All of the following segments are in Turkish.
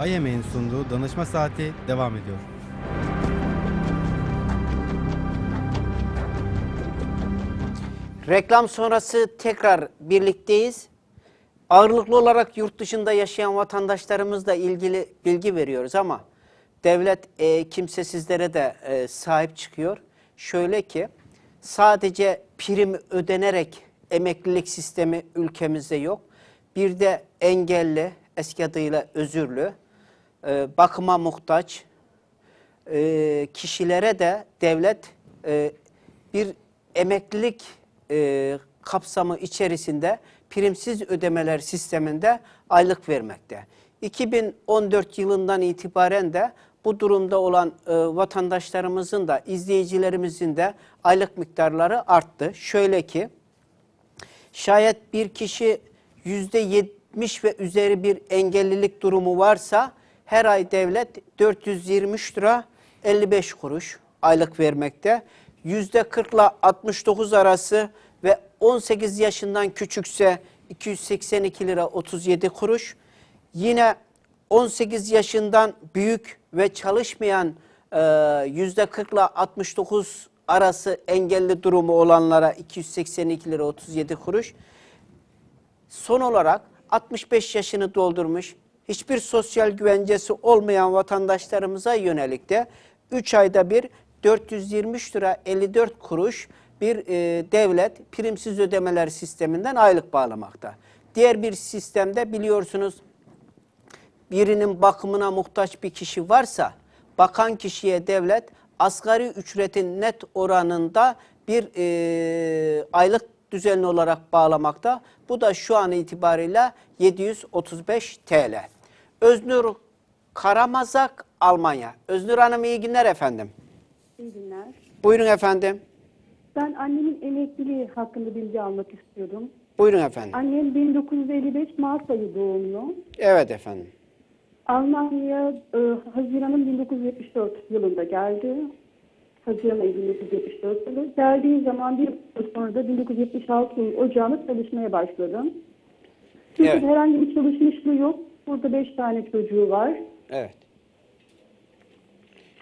IME'in sunduğu danışma saati devam ediyor. Reklam sonrası tekrar birlikteyiz. Ağırlıklı olarak yurt dışında yaşayan vatandaşlarımızla ilgili bilgi veriyoruz ama devlet e, kimsesizlere de e, sahip çıkıyor. Şöyle ki sadece prim ödenerek emeklilik sistemi ülkemizde yok. Bir de engelli, eski adıyla özürlü, e, bakıma muhtaç, e, kişilere de devlet e, bir emeklilik kapsamı içerisinde primsiz ödemeler sisteminde aylık vermekte. 2014 yılından itibaren de bu durumda olan e, vatandaşlarımızın da izleyicilerimizin de aylık miktarları arttı. Şöyle ki Şayet bir kişi yüzde yetmiş ve üzeri bir engellilik durumu varsa her ay devlet 423 lira 55 kuruş aylık vermekte. Yüzde 40 ile 69 arası ve 18 yaşından küçükse 282 lira 37 kuruş. Yine 18 yaşından büyük ve çalışmayan e, yüzde 40 ile 69 arası engelli durumu olanlara 282 lira 37 kuruş. Son olarak 65 yaşını doldurmuş, hiçbir sosyal güvencesi olmayan vatandaşlarımıza yönelik de 3 ayda bir 423 lira 54 kuruş bir e, devlet primsiz ödemeler sisteminden aylık bağlamakta. Diğer bir sistemde biliyorsunuz birinin bakımına muhtaç bir kişi varsa bakan kişiye devlet asgari ücretin net oranında bir e, aylık düzenli olarak bağlamakta. Bu da şu an itibariyle 735 TL. Öznur Karamazak Almanya. Öznur Hanım iyi günler efendim. İyi günler. Buyurun efendim. Ben annemin emekliliği hakkında bilgi almak istiyorum. Buyurun efendim. Annem 1955 Mart ayı doğumlu. Evet efendim. Almanya e, Haziran'ın 1974 yılında geldi. Haziran ayı 1974 yılı. Geldiği zaman bir yıl sonra da 1976 yılı ocağında çalışmaya başladım. Çünkü Evet. herhangi bir çalışmışlığı yok. Burada 5 tane çocuğu var. Evet.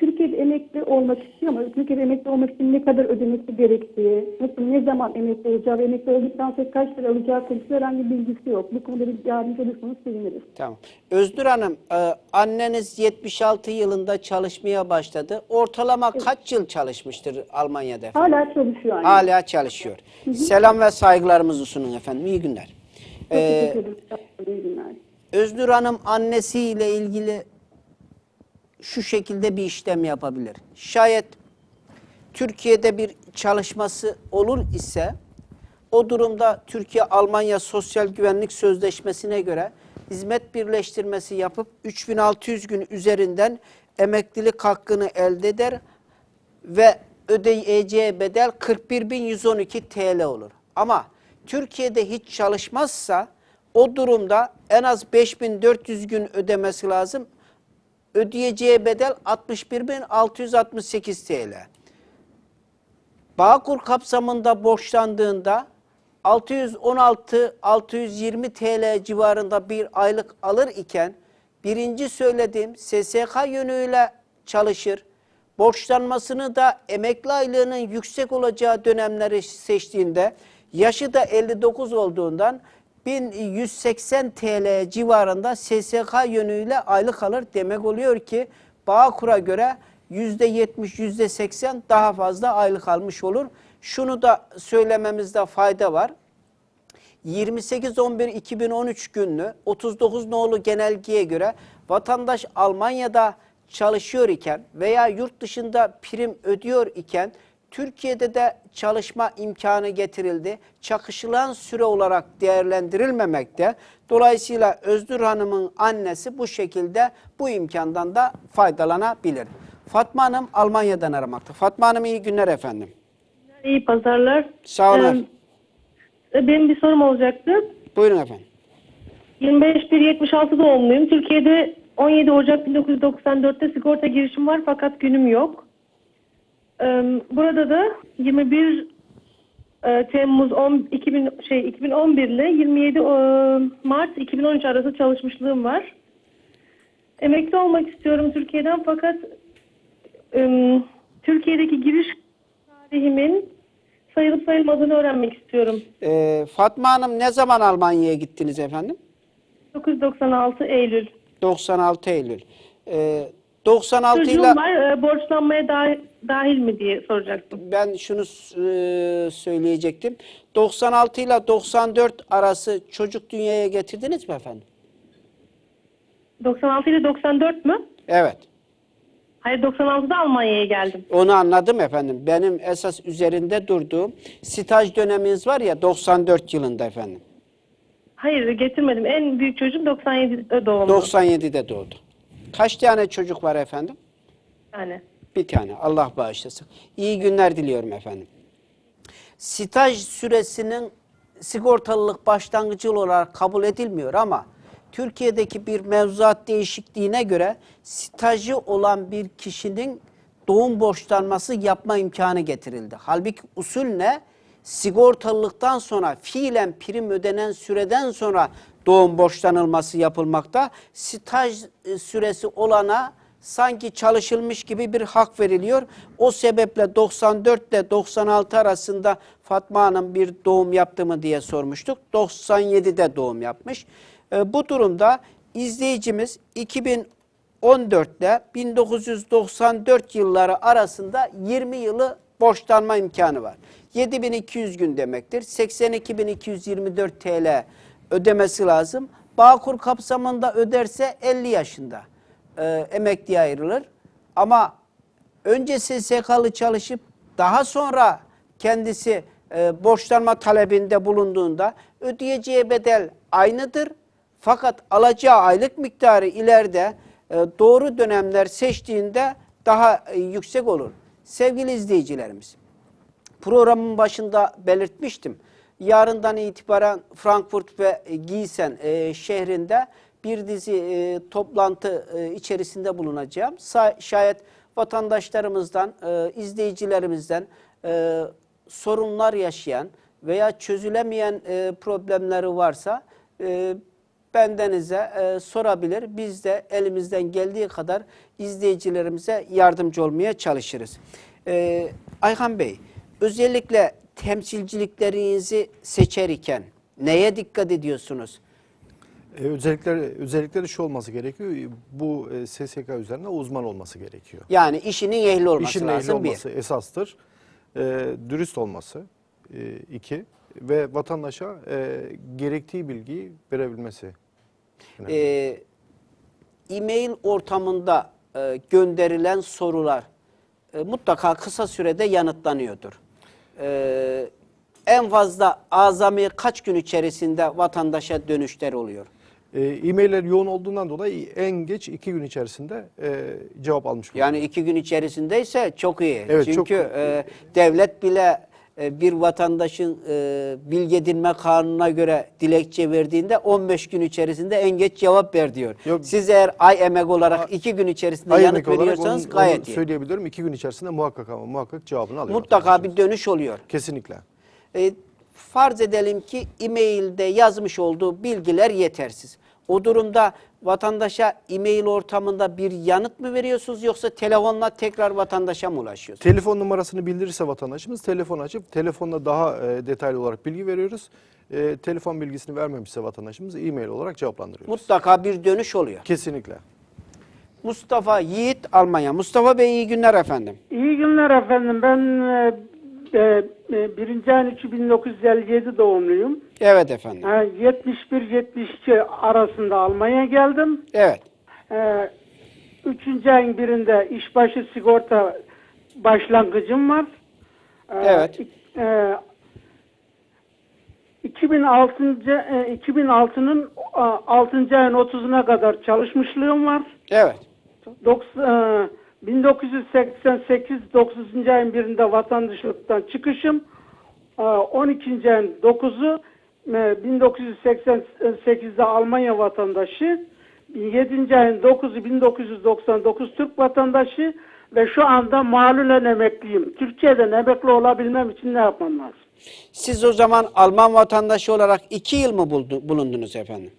Türkiye'de emekli olmak istiyor ama Türkiye'de emekli olmak için ne kadar ödemesi gerektiği, nasıl ne zaman emekli olacağı ve emekli olduktan sonra kaç lira alacağı konusunda herhangi bir bilgisi yok. Bu konuda bir yardımcı olursanız seviniriz. Tamam. Öznur Hanım, e, anneniz 76 yılında çalışmaya başladı. Ortalama kaç yıl çalışmıştır Almanya'da? efendim? Hala çalışıyor anne. Hala çalışıyor. Selam ve saygılarımızı sunun efendim. İyi günler. Çok Ee, teşekkür ederim. İyi günler. Öznur Hanım annesiyle ilgili şu şekilde bir işlem yapabilir. Şayet Türkiye'de bir çalışması olur ise o durumda Türkiye-Almanya Sosyal Güvenlik Sözleşmesi'ne göre hizmet birleştirmesi yapıp 3600 gün üzerinden emeklilik hakkını elde eder ve ödeyeceği bedel 41.112 TL olur. Ama Türkiye'de hiç çalışmazsa o durumda en az 5400 gün ödemesi lazım. Ödeyeceği bedel 61.668 TL. Bağkur kapsamında borçlandığında 616-620 TL civarında bir aylık alır iken birinci söylediğim SSK yönüyle çalışır. Borçlanmasını da emekli aylığının yüksek olacağı dönemleri seçtiğinde yaşı da 59 olduğundan 1180 TL civarında SSK yönüyle aylık alır demek oluyor ki Bağkur'a göre %70, %80 daha fazla aylık almış olur. Şunu da söylememizde fayda var. 28-11-2013 günlü 39 nolu genelgeye göre vatandaş Almanya'da çalışıyor iken veya yurt dışında prim ödüyor iken Türkiye'de de çalışma imkanı getirildi. Çakışılan süre olarak değerlendirilmemekte. Dolayısıyla Öznur Hanım'ın annesi bu şekilde bu imkandan da faydalanabilir. Fatma Hanım Almanya'dan aramakta. Fatma Hanım iyi günler efendim. İyi pazarlar. Sağ olun. Ee, Benim bir sorum olacaktı. Buyurun efendim. 25-1-76 doğumluyum. Türkiye'de 17 Ocak 1994'te sigorta girişim var fakat günüm yok. Burada da 21 e, Temmuz 10, 2000, şey, 2011 ile 27 e, Mart 2013 arası çalışmışlığım var. emekli olmak istiyorum Türkiye'den fakat Türkiye'deki giriş tarihimin sayılıp sayılmadığını öğrenmek istiyorum. Ee, Fatma Hanım ne zaman Almanya'ya gittiniz efendim? 996 Eylül. 96 Eylül. Ee, 96 Çocuğum ile var. e, borçlanmaya dahil, dahil mi diye soracaktım. ben şunu e, söyleyecektim. 96 ile 94 arası çocuk dünyaya getirdiniz mi efendim? 96 ile 94 mü? Evet. Hayır 96'da Almanya'ya geldim. Onu anladım efendim. Benim esas üzerinde durduğum staj döneminiz var ya 94 yılında efendim. Hayır getirmedim. En büyük çocuğum 97 doğumlu. 97'de doğdu. Kaç tane çocuk var efendim? Yani. Bir tane. Allah bağışlasın. İyi günler diliyorum efendim. Staj süresinin sigortalılık başlangıcı olarak kabul edilmiyor ama Türkiye'deki bir mevzuat değişikliğine göre stajı olan bir kişinin doğum borçlanması yapma imkanı getirildi. Halbuki usul ne? Sigortalılıktan sonra fiilen prim ödenen süreden sonra doğum borçlanılması yapılmakta. Staj e, süresi olana sanki çalışılmış gibi bir hak veriliyor. O sebeple 94 ile 96 arasında Fatma Hanım bir doğum yaptı mı diye sormuştuk. 97'de doğum yapmış. E, bu durumda izleyicimiz 2014 ile 1994 yılları arasında 20 yılı borçlanma imkanı var. 7200 gün demektir. 82.224 TL ödemesi lazım. Bağkur kapsamında öderse 50 yaşında e, emekliye ayrılır. Ama önce SSK'lı çalışıp daha sonra kendisi e, borçlanma talebinde bulunduğunda ödeyeceği bedel aynıdır. Fakat alacağı aylık miktarı ileride e, doğru dönemler seçtiğinde daha e, yüksek olur. Sevgili izleyicilerimiz, programın başında belirtmiştim. Yarından itibaren Frankfurt ve Gießen e, şehrinde bir dizi e, toplantı e, içerisinde bulunacağım. Sa- şayet vatandaşlarımızdan, e, izleyicilerimizden e, sorunlar yaşayan veya çözülemeyen e, problemleri varsa e, bendenize e, sorabilir. Biz de elimizden geldiği kadar izleyicilerimize yardımcı olmaya çalışırız. E, Ayhan Bey, özellikle temsilciliklerinizi seçerken neye dikkat ediyorsunuz? E, özellikleri, özellikleri şu olması gerekiyor. Bu e, SSK üzerine uzman olması gerekiyor. Yani işinin ehli olması İşin ehli lazım olması bir. esastır. E, dürüst olması e, iki ve vatandaşa e, gerektiği bilgiyi verebilmesi. E, e-mail ortamında e, gönderilen sorular e, mutlaka kısa sürede yanıtlanıyordur. E, en fazla azami kaç gün içerisinde vatandaşa dönüşler oluyor? E, e-mailler yoğun olduğundan dolayı en geç iki gün içerisinde e, cevap almış bulunuyor. Yani iki gün içerisindeyse çok iyi. Evet, Çünkü çok- e, devlet bile bir vatandaşın e, bilgi edinme kanununa göre dilekçe verdiğinde 15 gün içerisinde en geç cevap ver diyor. Yok. Siz eğer ay emek olarak iki gün içerisinde Ay yanıt veriyorsanız onu- gayet onu iyi. söyleyebilirim. İki gün içerisinde muhakkak ama muhakkak cevabını alıyor. Mutlaka bir dönüş oluyor. Kesinlikle. E, farz edelim ki e-mailde yazmış olduğu bilgiler yetersiz. O durumda vatandaşa e-mail ortamında bir yanıt mı veriyorsunuz yoksa telefonla tekrar vatandaşa mı ulaşıyorsunuz? Telefon numarasını bildirirse vatandaşımız telefon açıp telefonla daha e, detaylı olarak bilgi veriyoruz. E, telefon bilgisini vermemişse vatandaşımız e-mail olarak cevaplandırıyoruz. Mutlaka bir dönüş oluyor. Kesinlikle. Mustafa Yiğit Almanya. Mustafa Bey iyi günler efendim. İyi günler efendim. Ben e, e, birinci ayın 3 1957 doğumluyum. Evet efendim. E, 71-72 arasında Almanya'ya geldim. Evet. E, üçüncü ayın birinde işbaşı sigorta başlangıcım var. Evet. E, 2006. e, 2006'nın 6. ayın 30'una kadar çalışmışlığım var. Evet. Doks- e, 1988 9. ayın birinde vatandaşlıktan çıkışım. E, 12. ayın 9'u e, 1988'de Almanya vatandaşı. 7. ayın 9'u 1999 Türk vatandaşı ve şu anda malulen emekliyim. Türkiye'den emekli olabilmem için ne yapmam lazım? Siz o zaman Alman vatandaşı olarak iki yıl mı bulundunuz efendim?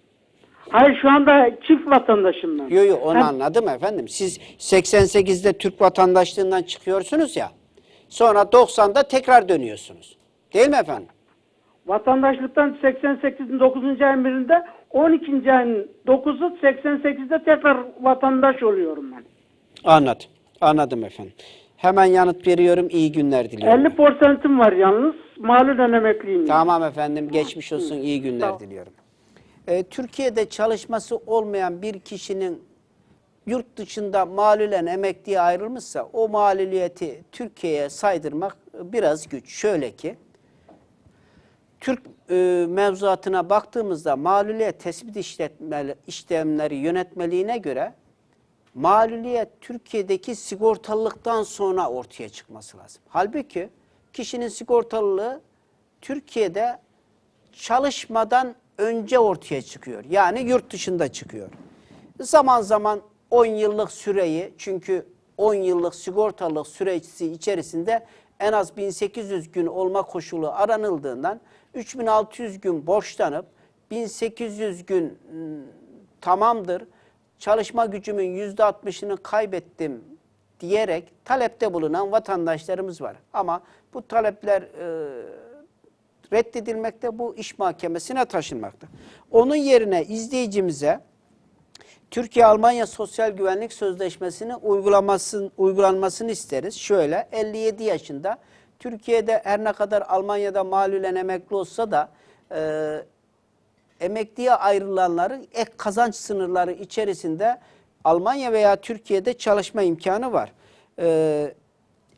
Hayır şu anda çift vatandaşım ben. Yo yo onu Ben- anladım efendim. Siz 88'de Türk vatandaşlığından çıkıyorsunuz ya. Sonra 90'da tekrar dönüyorsunuz. Değil mi efendim? Vatandaşlıktan 88'in 9. ayın birinde 12. ayın 9'u 88'de tekrar vatandaş oluyorum ben. Anladım. Anladım efendim. Hemen yanıt veriyorum. İyi günler diliyorum. 50 porsentim var yalnız. Malulen emekliyim. Tamam efendim. Geçmiş olsun. İyi günler diliyorum. Ee, Türkiye'de çalışması olmayan bir kişinin yurt dışında malulen emekliye ayrılmışsa o maluliyeti Türkiye'ye saydırmak biraz güç. Şöyle ki Türk e, mevzuatına baktığımızda maluliyet tespit işletmeli, işlemleri yönetmeliğine göre maluliyet Türkiye'deki sigortalılıktan sonra ortaya çıkması lazım. Halbuki kişinin sigortalılığı Türkiye'de çalışmadan önce ortaya çıkıyor. Yani yurt dışında çıkıyor. Zaman zaman 10 yıllık süreyi çünkü 10 yıllık sigortalılık süresi içerisinde en az 1800 gün olma koşulu aranıldığından 3600 gün borçlanıp 1800 gün ım, tamamdır çalışma gücümün %60'ını kaybettim diyerek talepte bulunan vatandaşlarımız var. Ama bu talepler e, reddedilmekte, bu iş mahkemesine taşınmakta. Onun yerine izleyicimize Türkiye-Almanya Sosyal Güvenlik Sözleşmesi'nin uygulamasın, uygulanmasını isteriz. Şöyle 57 yaşında Türkiye'de her ne kadar Almanya'da malulen emekli olsa da e, emekliye ayrılanların ek kazanç sınırları içerisinde Almanya veya Türkiye'de çalışma imkanı var. Ee,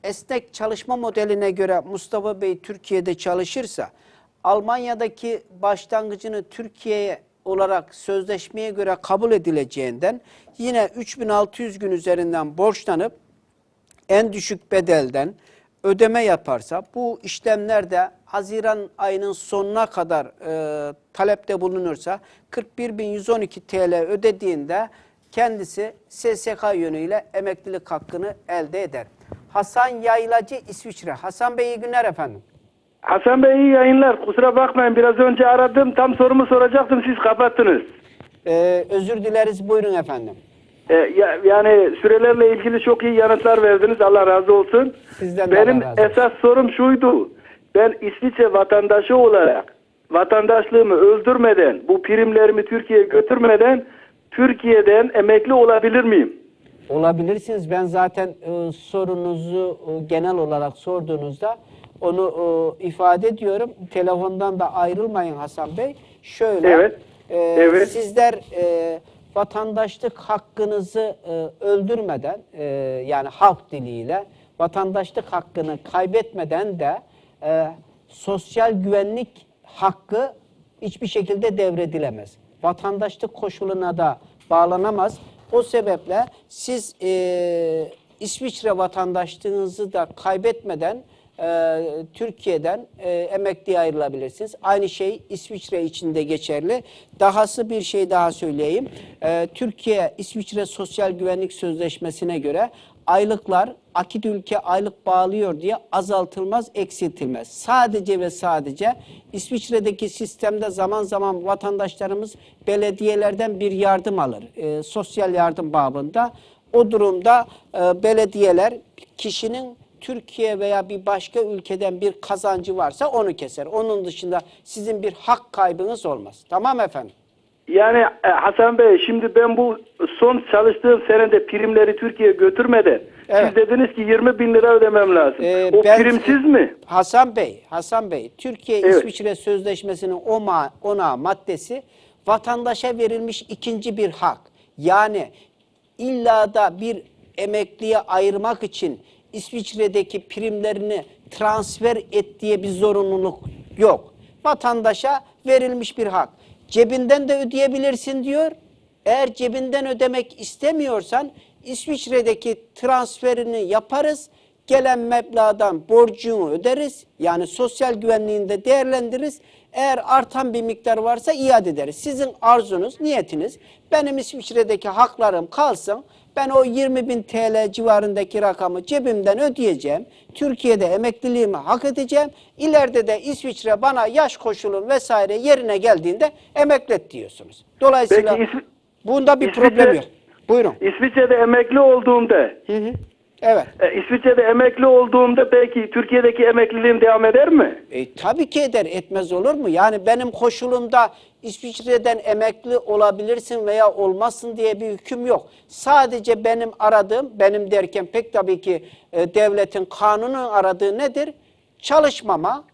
esnek çalışma modeline göre Mustafa Bey Türkiye'de çalışırsa Almanya'daki başlangıcını Türkiye'ye olarak sözleşmeye göre kabul edileceğinden yine 3600 gün üzerinden borçlanıp en düşük bedelden ödeme yaparsa bu işlemlerde Haziran ayının sonuna kadar e, talepte bulunursa 41.112 TL ödediğinde kendisi SSK yönüyle emeklilik hakkını elde eder. Hasan Yaylacı İsviçre. Hasan Bey iyi günler efendim. Hasan Bey iyi yayınlar. Kusura bakmayın biraz önce aradım. Tam sorumu soracaktım siz kapattınız. Ee, özür dileriz buyurun efendim. Ee, ya- yani sürelerle ilgili çok iyi yanıtlar verdiniz. Allah razı olsun. Sizden de Benim Allah razı olsun. esas sorum şuydu. Ben İsviçre vatandaşı olarak vatandaşlığımı öldürmeden, bu primlerimi Türkiye'ye götürmeden Türkiye'den emekli olabilir miyim? Olabilirsiniz. Ben zaten e, sorunuzu e, genel olarak sorduğunuzda onu e, ifade ediyorum. Telefondan da ayrılmayın Hasan Bey. Şöyle, Evet. e, Evet. sizler e, vatandaşlık hakkınızı e, öldürmeden, e, yani halk diliyle vatandaşlık hakkını kaybetmeden de e, sosyal güvenlik hakkı hiçbir şekilde devredilemez. Vatandaşlık koşuluna da bağlanamaz. O sebeple siz e, İsviçre vatandaşlığınızı da kaybetmeden e, Türkiye'den e, emekliye ayrılabilirsiniz. Aynı şey İsviçre için de geçerli. Dahası bir şey daha söyleyeyim. E, Türkiye İsviçre Sosyal Güvenlik Sözleşmesi'ne göre aylıklar akit ülke aylık bağlıyor diye azaltılmaz, eksiltilmez. Sadece ve sadece İsviçre'deki sistemde zaman zaman vatandaşlarımız belediyelerden bir yardım alır. E, sosyal yardım babında. O durumda e, belediyeler kişinin Türkiye veya bir başka ülkeden bir kazancı varsa onu keser. Onun dışında sizin bir hak kaybınız olmaz. Tamam efendim? Yani e, Hasan Bey şimdi ben bu son çalıştığım senede primleri Türkiye'ye götürmeden Evet. siz dediniz ki 20 bin lira ödemem lazım. Ee, o ben- primsiz mi? Hasan Bey, Hasan Bey, Türkiye Evet. İsviçre Sözleşmesi'nin o ma ona maddesi vatandaşa verilmiş ikinci bir hak. Yani illa da bir emekliye ayırmak için İsviçre'deki primlerini transfer et diye bir zorunluluk yok. Vatandaşa verilmiş bir hak. Cebinden de ödeyebilirsin diyor. Eğer cebinden ödemek istemiyorsan İsviçre'deki transferini yaparız. Gelen meblağdan borcunu öderiz. Yani sosyal güvenliğini de değerlendiririz. Eğer artan bir miktar varsa iade ederiz. Sizin arzunuz, niyetiniz benim İsviçre'deki haklarım kalsın. Ben o 20 bin TL civarındaki rakamı cebimden ödeyeceğim. Türkiye'de emekliliğimi hak edeceğim. İleride de İsviçre bana yaş koşulum vesaire yerine geldiğinde emeklet diyorsunuz. Dolayısıyla Peki bunda bir İsviçre- problem yok. Buyurun. İsviçre'de emekli olduğumda, Hı hı. Evet. e, İsviçre'de emekli olduğumda peki Türkiye'deki emekliliğim devam eder mi? E, tabii ki eder, etmez olur mu? Yani benim koşulumda İsviçre'den emekli olabilirsin veya olmazsın diye bir hüküm yok. Sadece benim aradığım, benim derken pek tabii ki e, devletin kanunun aradığı nedir? Çalışmama,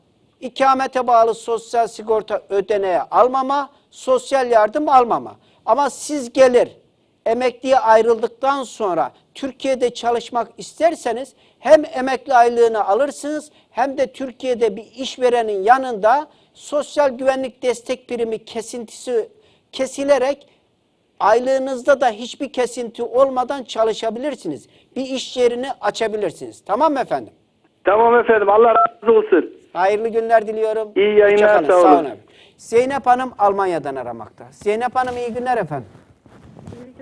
ikamete bağlı sosyal sigorta ödeneği almama, sosyal yardım almama. Ama siz gelir emekliye ayrıldıktan sonra Türkiye'de çalışmak isterseniz hem emekli aylığını alırsınız hem de Türkiye'de bir işverenin yanında sosyal güvenlik destek primi kesintisi kesilerek aylığınızda da hiçbir kesinti olmadan çalışabilirsiniz. Bir iş yerini açabilirsiniz. Tamam mı efendim? Tamam efendim Allah razı olsun. Hayırlı günler diliyorum. İyi yayınlar, Hoşça kalın, sağ olun. Zeynep Hanım Almanya'dan aramakta. Zeynep Hanım iyi günler efendim.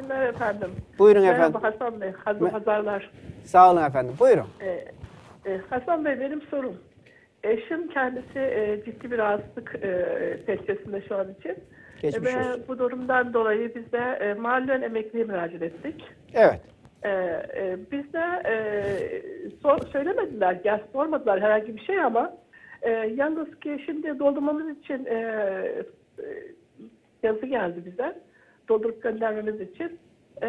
Günler efendim. Buyurun Merhaba efendim. Hasan Bey, Hazır Pazarlar. Sağ olun efendim. Buyurun. Ee, e, Hasan Bey benim sorum. Eşim kendisi e, ciddi bir rahatsızlık e, tehlikesinde şu an için. Geçmiş Ve olsun. bu durumdan dolayı biz de e, mahallen emekliye müracaat ettik. Evet. E, e, biz de e, sor- söylemediler, gel sormadılar herhangi bir şey ama e, yalnız ki şimdi doldurmamız için e, e, yazı geldi bize. Doldurup göndermemiz için. E,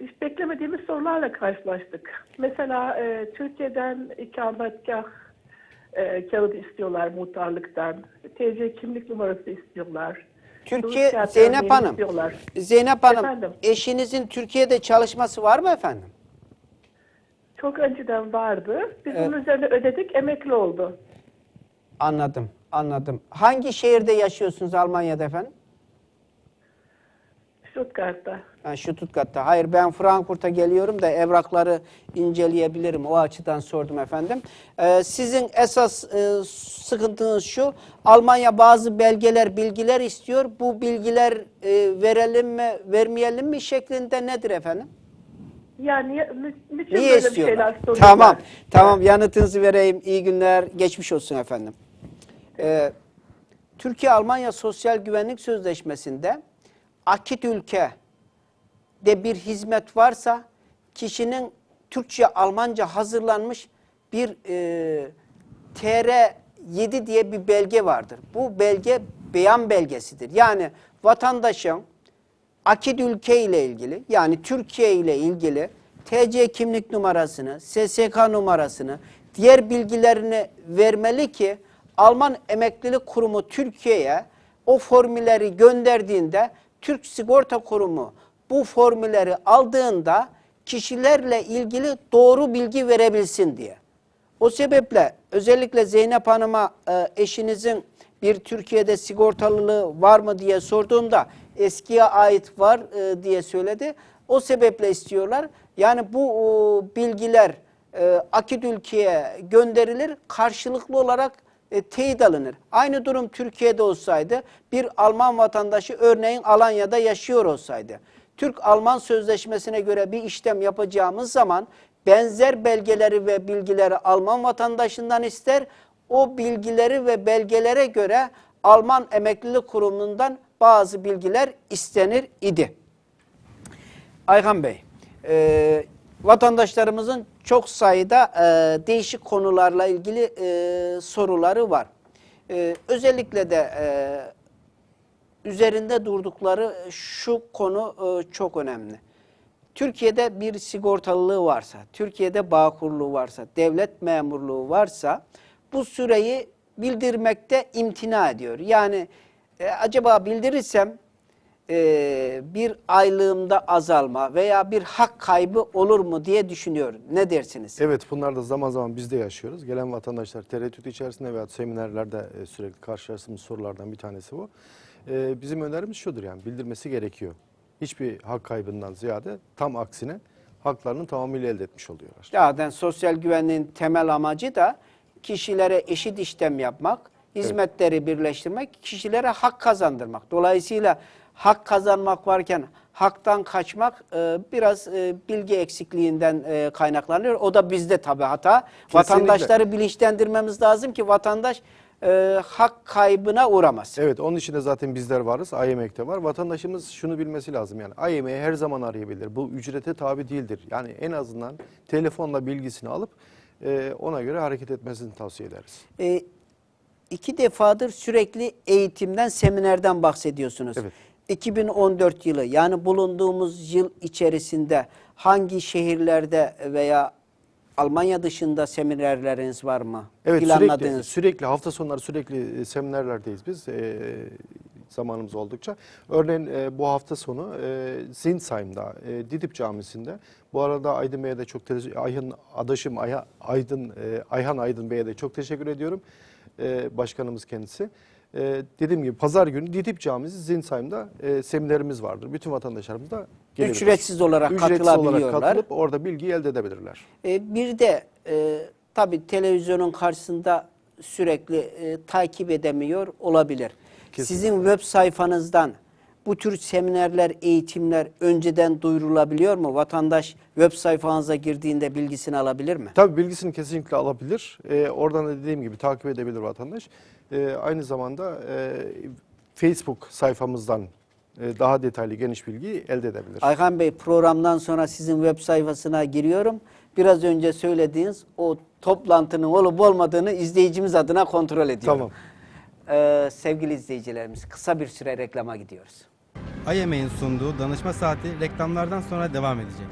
hiç beklemediğimiz sorularla karşılaştık. Mesela e, Türkiye'den ikametgah e, kağıdı istiyorlar muhtarlıktan. TC kimlik numarası istiyorlar. Türkiye Zeynep Hanım. istiyorlar. Zeynep Hanım Efendim? eşinizin Türkiye'de çalışması var mı efendim? Çok önceden vardı. Biz bunun üzerine ödedik, emekli oldu. Anladım. Anladım. Hangi şehirde yaşıyorsunuz Almanya'da efendim? Stuttgart'ta. Ha, Stuttgart'ta. Hayır ben Frankfurt'a geliyorum da evrakları inceleyebilirim. O açıdan sordum efendim. Ee, sizin esas e, sıkıntınız şu. Almanya bazı belgeler, bilgiler istiyor. Bu bilgiler e, verelim mi, vermeyelim mi şeklinde nedir efendim? Yani niye, ni- niçin Niye böyle bir istiyorlar? şeyler soruyorlar? Tamam, tamam yanıtınızı vereyim. İyi günler, geçmiş olsun efendim. Ee, Türkiye-Almanya Sosyal Güvenlik Sözleşmesi'nde akit ülke de bir hizmet varsa kişinin Türkçe, Almanca hazırlanmış bir e, TR7 diye bir belge vardır. Bu belge beyan belgesidir. Yani vatandaşın akit ülke ile ilgili yani Türkiye ile ilgili TC kimlik numarasını, SSK numarasını, diğer bilgilerini vermeli ki Alman Emeklilik Kurumu Türkiye'ye o formülleri gönderdiğinde Türk Sigorta Kurumu bu formülleri aldığında kişilerle ilgili doğru bilgi verebilsin diye. O sebeple özellikle Zeynep Hanım'a e, eşinizin bir Türkiye'de sigortalılığı var mı diye sorduğumda eskiye ait var e, diye söyledi. O sebeple istiyorlar. Yani bu e, bilgiler e, akit ülkeye gönderilir, karşılıklı olarak e, teyit alınır. Aynı durum Türkiye'de olsaydı bir Alman vatandaşı örneğin Alanya'da yaşıyor olsaydı. Türk-Alman sözleşmesine göre bir işlem yapacağımız zaman benzer belgeleri ve bilgileri Alman vatandaşından ister. O bilgileri ve belgelere göre Alman Emeklilik Kurumu'ndan bazı bilgiler istenir idi. Ayhan Bey, e, vatandaşlarımızın çok sayıda e, değişik konularla ilgili e, soruları var. E, özellikle de e, üzerinde durdukları şu konu e, çok önemli. Türkiye'de bir sigortalılığı varsa, Türkiye'de bağkurluğu varsa, devlet memurluğu varsa bu süreyi bildirmekte imtina ediyor. Yani e, acaba bildirirsem e, bir aylığımda azalma veya bir hak kaybı olur mu diye düşünüyor. Ne dersiniz? Evet bunlar da zaman zaman biz de yaşıyoruz. Gelen vatandaşlar tereddüt içerisinde veya seminerlerde e, sürekli karşılaştığımız sorulardan bir tanesi bu. E, bizim önerimiz şudur yani bildirmesi gerekiyor. Hiçbir hak kaybından ziyade tam aksine haklarını tamamıyla elde etmiş oluyorlar. Zaten sosyal güvenliğin temel amacı da kişilere eşit işlem yapmak, hizmetleri birleştirmek, kişilere hak kazandırmak. Dolayısıyla hak kazanmak varken haktan kaçmak e, biraz e, bilgi eksikliğinden e, kaynaklanıyor. O da bizde tabii hata. Kesinlikle. Vatandaşları bilinçlendirmemiz lazım ki vatandaş e, hak kaybına uğramasın. Evet onun için de zaten bizler varız. IMEK'te var. Vatandaşımız şunu bilmesi lazım yani IME'yi her zaman arayabilir. Bu ücrete tabi değildir. Yani en azından telefonla bilgisini alıp e, ona göre hareket etmesini tavsiye ederiz. E, iki defadır sürekli eğitimden, seminerden bahsediyorsunuz. Evet. 2014 yılı yani bulunduğumuz yıl içerisinde hangi şehirlerde veya Almanya dışında seminerleriniz var mı? Evet sürekli, sürekli hafta sonları sürekli e, seminerlerdeyiz biz e, zamanımız oldukça. Örneğin e, bu hafta sonu e, Zinsheim'da, e, Didip Camisi'nde. Bu arada Aydın Bey'e de çok te- Ayhan adaşım Ayhan Aydın e, Ayhan Aydın Bey'e de çok teşekkür ediyorum. E, başkanımız kendisi. E, dediğim gibi pazar günü Didip Camisi Zinsheim'da e, seminerimiz vardır. Bütün vatandaşlarımız da gelebilir. Ücretsiz olarak Ücretsiz katılabiliyorlar. olarak katılıp orada bilgiyi elde edebilirler. E, bir de e, tabii televizyonun karşısında sürekli e, takip edemiyor olabilir. Kesinlikle. Sizin web sayfanızdan bu tür seminerler, eğitimler önceden duyurulabiliyor mu? Vatandaş web sayfanıza girdiğinde bilgisini alabilir mi? Tabii bilgisini kesinlikle alabilir. Ee, oradan da dediğim gibi takip edebilir vatandaş. Ee, aynı zamanda e, Facebook sayfamızdan e, daha detaylı geniş bilgiyi elde edebilir. Ayhan Bey programdan sonra sizin web sayfasına giriyorum. Biraz önce söylediğiniz o toplantının olup olmadığını izleyicimiz adına kontrol ediyorum. Tamam. Ee, sevgili izleyicilerimiz kısa bir süre reklama gidiyoruz. IME'in sunduğu danışma saati reklamlardan sonra devam edecek.